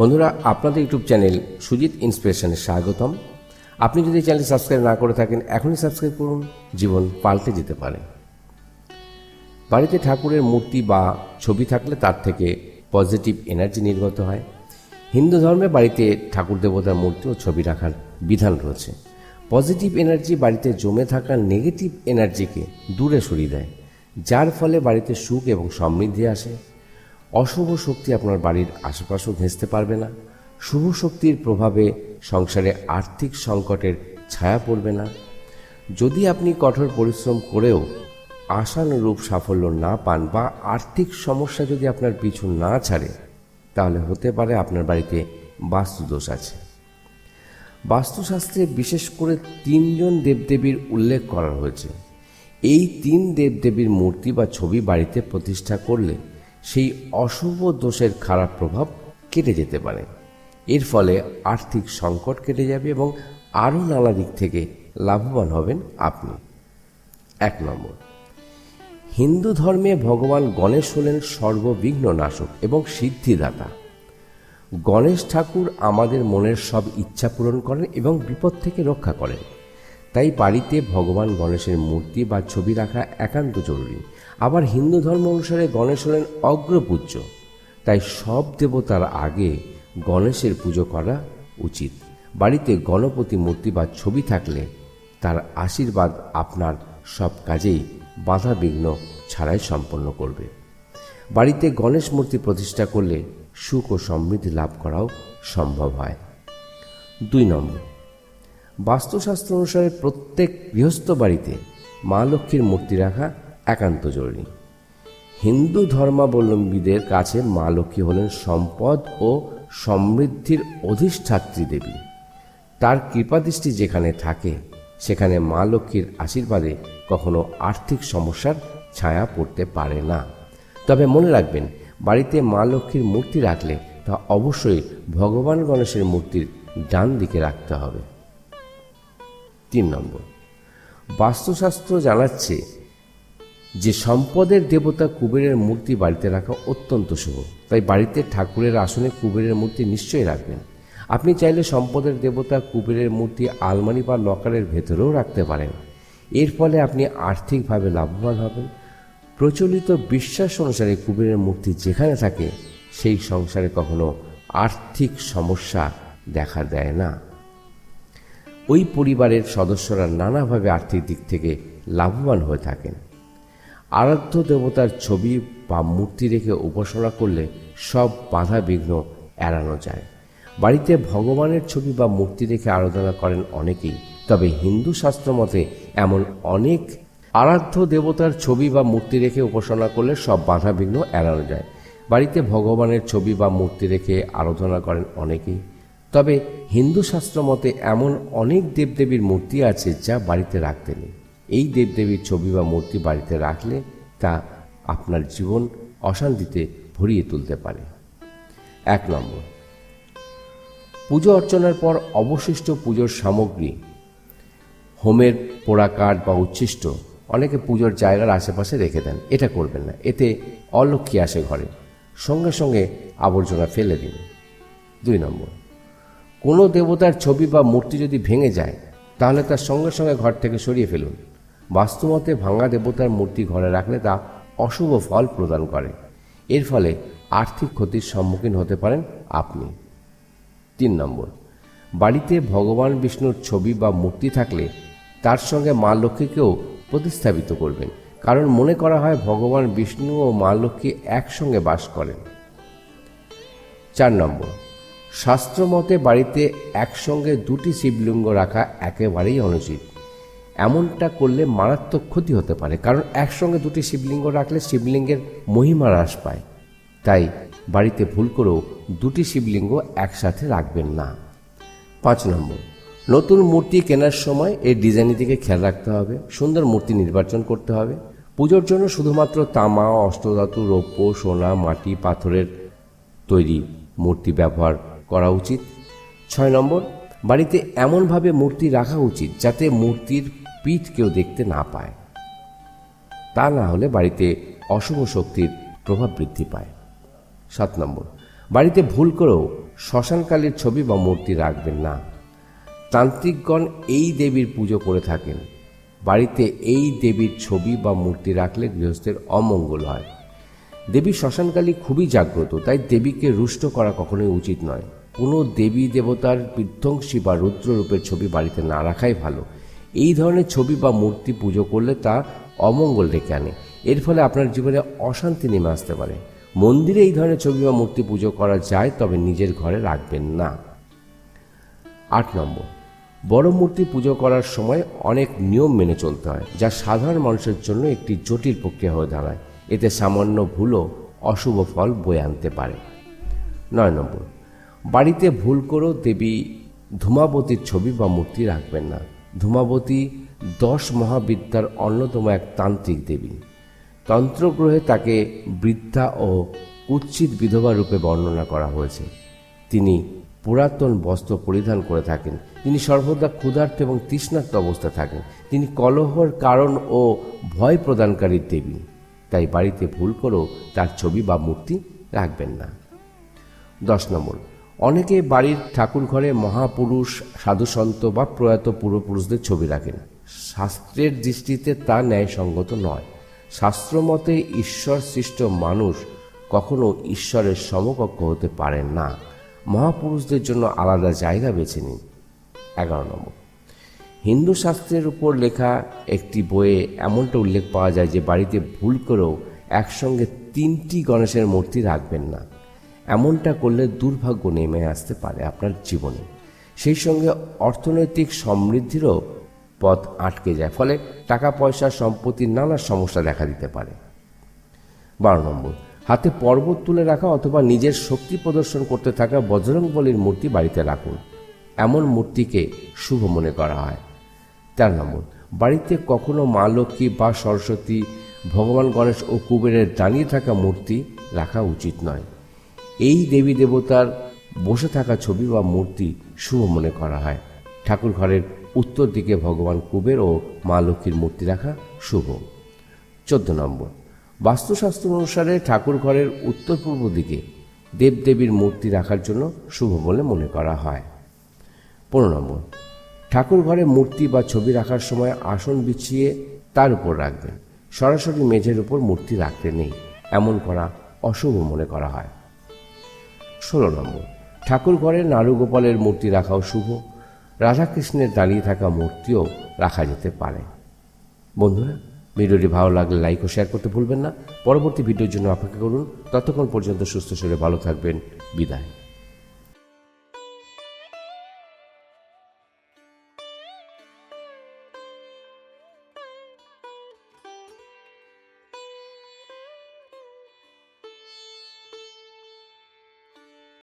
বন্ধুরা, আপনাদের YouTube channel Sujit ইন্সপিরেশনে স্বাগতম। আপনি যদি চ্যানেল সাবস্ক্রাইব না করে থাকেন, এখনই সাবস্ক্রাইব করুন, জীবন পাল্টে যেতে পারে। বাড়িতে ঠাকুরের মূর্তি বা ছবি থাকলে তার থেকে পজিটিভ এনার্জি নির্গত হয়। হিন্দু ধর্মে বাড়িতে ঠাকুর দেবতার মূর্তি ও ছবি রাখার বিধান রয়েছে। পজিটিভ এনার্জি বাড়িতে জমে থাকা নেগেটিভ এনার্জিকে দূরে সরিয়ে দেয়, যার ফলে বাড়িতে সুখ এবং সমৃদ্ধি আসে। অশুভ শক্তি আপনার বাড়ির আশেপাশেও ঘেঁচতে পারবে না। শুভ শক্তির প্রভাবে সংসারে আর্থিক সংকটের ছায়া পড়বে না। যদি আপনি কঠোর পরিশ্রম করেও আশানুরূপ সাফল্য না পান বা আর্থিক সমস্যা যদি আপনার পিছু না ছাড়ে, তাহলে হতে পারে আপনার বাড়িতে বাস্তুদোষ আছে। বাস্তুশাস্ত্রে বিশেষ করে তিনজন দেবদেবীর উল্লেখ করা হয়েছে। এই তিন দেবদেবীর মূর্তি বা ছবি বাড়িতে প্রতিষ্ঠা করলে সেই অশুভ দোষের খারাপ প্রভাব কেটে যেতে পারে। এর ফলে আর্থিক সংকট কেটে যাবে এবং আরও নানা দিক থেকে লাভবান হবেন আপনি। এক নম্বর, হিন্দু ধর্মে ভগবান গণেশ হলেন সর্ববিঘ্ন নাশক এবং সিদ্ধিদাতা। গণেশ ঠাকুর আমাদের মনের সব ইচ্ছা পূরণ করেন এবং বিপদ থেকে রক্ষা করেন। তাই বাড়িতে ভগবান গণেশের মূর্তি বা ছবি রাখা একান্ত জরুরি। আবার হিন্দু ধর্ম অনুসারে গণেশ হলেন অগ্রপূজ্য। তাই সব দেবতার আগে গণেশের পুজো করা উচিত। বাড়িতে গণপতি মূর্তি বা ছবি থাকলে তার আশীর্বাদ আপনার সব কাজেই বাধা বিঘ্ন ছাড়াই সম্পন্ন করবে। বাড়িতে গণেশ মূর্তি প্রতিষ্ঠা করলে সুখ ও সমৃদ্ধি লাভ করাও সম্ভব হয়। দুই নম্বর বাস্তুশাস্ত্র অনুসারে প্রত্যেক গৃহস্থ বাড়িতে মা লক্ষ্মীর মূর্তি রাখা একান্ত জরুরি। হিন্দু ধর্মাবলম্বীদের কাছে মা লক্ষ্মী হলেন সম্পদ ও সমৃদ্ধির অধিষ্ঠাত্রী দেবী। তার কৃপাদৃষ্টি যেখানে থাকে, সেখানে মা লক্ষ্মীর আশীর্বাদে কখনো আর্থিক সমস্যার ছায়া পড়তে পারে না। তবে মনে রাখবেন, বাড়িতে মা লক্ষ্মীর মূর্তি রাখলে তা অবশ্যই ভগবান গণেশের মূর্তির ডান দিকে রাখতে হবে। তিন নম্বর। বাস্তুশাস্ত্র জানাচ্ছে যে সম্পদের দেবতা কুবেরের মূর্তি বাড়িতে রাখা অত্যন্ত শুভ। তাই বাড়িতে ঠাকুরের আসনে কুবেরের মূর্তি নিশ্চয়ই রাখবেন। আপনি চাইলে সম্পদের দেবতা কুবেরের মূর্তি আলমারি বা লকারের ভেতরেও রাখতে পারেন। এর ফলে আপনি আর্থিকভাবে লাভবান হবেন। প্রচলিত বিশ্বাস অনুসারে কুবেরের মূর্তি যেখানে থাকে, সেই সংসারে কখনো আর্থিক সমস্যা দেখা দেয় না। ওই পরিবারের সদস্যরা নানাভাবে আর্থিক দিক থেকে লাভবান হয়ে থাকেন। আরাধ্য দেবতার ছবি বা মূর্তি রেখে উপাসনা করলে সব বাধা বিঘ্ন এড়ানো যায়। বাড়িতে ভগবানের ছবি বা মূর্তি রেখে আরাধনা করেন অনেকেই, তবে হিন্দু শাস্ত্র মতে এমন অনেক আরাধ্য দেবতার ছবি বা মূর্তি রেখে উপাসনা করলে সব বাধা বিঘ্ন এড়ানো যায়। বাড়িতে ভগবানের ছবি বা মূর্তি রেখে আরাধনা করেন অনেকেই। তবে হিন্দু শাস্ত্র মতে এমন অনেক দেবদেবীর মূর্তি আছে যা বাড়িতে রাখতে নেই। এই দেবদেবীর ছবি বা মূর্তি বাড়িতে রাখলে তা আপনার জীবন অশান্তিতে ভরিয়ে তুলতে পারে। এক নম্বর, পুজো অর্চনার পর অবশিষ্ট পুজোর সামগ্রী, হোমের পোড়া কাঠ বা উচ্ছিষ্ট, অনেকে পুজোর জায়গার আশেপাশে রেখে দেন। এটা করবেন না। এতে অলক্ষ্মী আসে ঘরে। সঙ্গে সঙ্গে আবর্জনা ফেলে দিন। দুই নম্বর কোনো দেবতার ছবি বা মূর্তি যদি ভেঙে যায়, তাহলে তার সঙ্গে সঙ্গে ঘর থেকে সরিয়ে ফেলুন। বাস্তুমতে ভাঙা দেবতার মূর্তি ঘরে রাখলে তা অশুভ ফল প্রদান করে। এর ফলে আর্থিক ক্ষতির সম্মুখীন হতে পারেন আপনি। তিন নম্বর, বাড়িতে ভগবান বিষ্ণুর ছবি বা মূর্তি থাকলে তার সঙ্গে মা লক্ষ্মীকেও প্রতিস্থাপিত করবেন, কারণ মনে করা হয় ভগবান বিষ্ণু ও মা লক্ষ্মী একসঙ্গে বাস করেন। চার নম্বর শাস্ত্রমতে বাড়িতে একসঙ্গে দুটি শিবলিঙ্গ রাখা একেবারেই অনুচিত। এমনটা করলে মারাত্মক ক্ষতি হতে পারে, কারণ একসঙ্গে দুটি শিবলিঙ্গ রাখলে শিবলিঙ্গের মহিমা হ্রাস পায়। তাই বাড়িতে ভুল করেও দুটি শিবলিঙ্গ একসাথে রাখবেন না। পাঁচ নম্বর, নতুন মূর্তি কেনার সময় এই ডিজাইনের দিকে খেয়াল রাখতে হবে। সুন্দর মূর্তি নির্বাচন করতে হবে। পুজোর জন্য শুধুমাত্র তামা, অষ্টধাতু, রৌপ্য, সোনা, মাটি, পাথরের তৈরি মূর্তি ব্যবহার করা উচিত। ছয় নম্বর, বাড়িতে এমনভাবে মূর্তি রাখা উচিত যাতে মূর্তির পিঠ কেউ দেখতে না পায়। তা না হলে বাড়িতে অশুভ শক্তির প্রভাব বৃদ্ধি পায়। সাত নম্বর, বাড়িতে ভুল করেও শ্মশানকালীর ছবি বা মূর্তি রাখবেন না। তান্ত্রিকগণ এই দেবীর পুজো করে থাকেন। বাড়িতে এই দেবীর ছবি বা মূর্তি রাখলে গৃহস্থের অমঙ্গল হয়। দেবী শ্মশানকালী খুবই জাগ্রত, তাই দেবীকে রুষ্ট করা কখনোই উচিত নয়। কোনো দেবী দেবতার বিধ্বংসী বা রুদ্ররূপের ছবি বাড়িতে না রাখাই ভালো। এই ধরনের ছবি বা মূর্তি পুজো করলে তা অমঙ্গল ডেকে আনে। এর ফলে আপনার জীবনে অশান্তি নেমে আসতে পারে। মন্দিরে এই ধরনের ছবি বা মূর্তি পুজো করা যায়, তবে নিজের ঘরে রাখবেন না। আট নম্বর। বড় মূর্তি পুজো করার সময় অনেক নিয়ম মেনে চলতে হয়, যা সাধারণ মানুষের জন্য একটি জটিল প্রক্রিয়া হয়ে দাঁড়ায়। এতে সামান্য ভুলও অশুভ ফল বয়ে আনতে পারে। নয় নম্বর। বাড়িতে ভুল করেও দেবী ধূমাবতীর ছবি বা মূর্তি রাখবেন না। ধূমাবতী দশ মহাবিদ্যার অন্যতম এক তান্ত্রিক দেবী। তন্ত্রগ্রহে তাকে বৃদ্ধা ও কুৎসিত বিধবা রূপে বর্ণনা করা হয়েছে। তিনি পুরাতন বস্ত্র পরিধান করে থাকেন। তিনি সর্বদা ক্ষুধার্ত এবং তৃষ্ণার্ত অবস্থায় থাকেন। তিনি কলহর কারণ ও ভয় প্রদানকারী দেবী। তাই বাড়িতে ভুল করেও তার ছবি বা মূর্তি রাখবেন না। দশ নম্বর অনেকে বাড়ির ঠাকুর ঘরে মহাপুরুষ, সাধুসন্ত বা প্রয়াত পূর্বপুরুষদের ছবি রাখেন। শাস্ত্রের দৃষ্টিতে তা ন্যায়সঙ্গত নয়। শাস্ত্রমতে ঈশ্বর সৃষ্ট মানুষ কখনো ঈশ্বরের সমকক্ষ হতে পারেন না। মহাপুরুষদের জন্য আলাদা জায়গা বেছে নিন। এগারো নম্বর। হিন্দু শাস্ত্রের উপর লেখা একটি বইয়ে এমনটা উল্লেখ পাওয়া যায় যে বাড়িতে ভুল করেও একসঙ্গে তিনটি গণেশের মূর্তি রাখবেন না। এমনটা করলে দুর্ভাগ্য নেমে আসতে পারে আপনার জীবনে। সেই সঙ্গে অর্থনৈতিক সমৃদ্ধিরও পথ আটকে যায়, ফলে টাকা, পয়সা সম্পত্তির নানা সমস্যা দেখা দিতে পারে। বারো নম্বর, হাতে পর্বত তুলে রাখা অথবা নিজের শক্তি প্রদর্শন করতে থাকা বজরং বলির মূর্তি বাড়িতে রাখুন। এমন মূর্তিকে শুভ মনে করা হয়। তেরো নম্বর, বাড়িতে কখনো মা লক্ষ্মী বা সরস্বতী, ভগবান গণেশ ও কুবেরের দাঁড়িয়ে থাকা মূর্তি রাখা উচিত নয়। এই দেবী দেবতার বসে থাকা ছবি বা মূর্তি শুভ মনে করা হয়। ঠাকুর ঘরের উত্তর দিকে ভগবান কুবের ও মা লক্ষ্মীর মূর্তি রাখা শুভ। চোদ্দ নম্বর। বাস্তুশাস্ত্র অনুসারে ঠাকুর ঘরের উত্তর পূর্ব দিকে দেবদেবীর মূর্তি রাখার জন্য শুভ বলে মনে করা হয়। পনেরো নম্বর। ঠাকুর ঘরে মূর্তি বা ছবি রাখার সময় আসন বিছিয়ে তার উপর রাখবেন। সরাসরি মেঝের উপর মূর্তি রাখতে নেই। এমন করা অশুভ মনে করা হয়। ষোলো নম্বর। ঠাকুর ঘরে নারুগোপালের মূর্তি রাখাও শুভ। রাধাকৃষ্ণের দাঁড়িয়ে থাকা মূর্তিও রাখা যেতে পারে। বন্ধুরা, ভিডিওটি ভালো লাগলে লাইক ও শেয়ার করতে ভুলবেন না। পরবর্তী ভিডিওর জন্য অপেক্ষা করুন। ততক্ষণ পর্যন্ত সুস্থ শরীরে ভালো থাকবেন। বিদায়।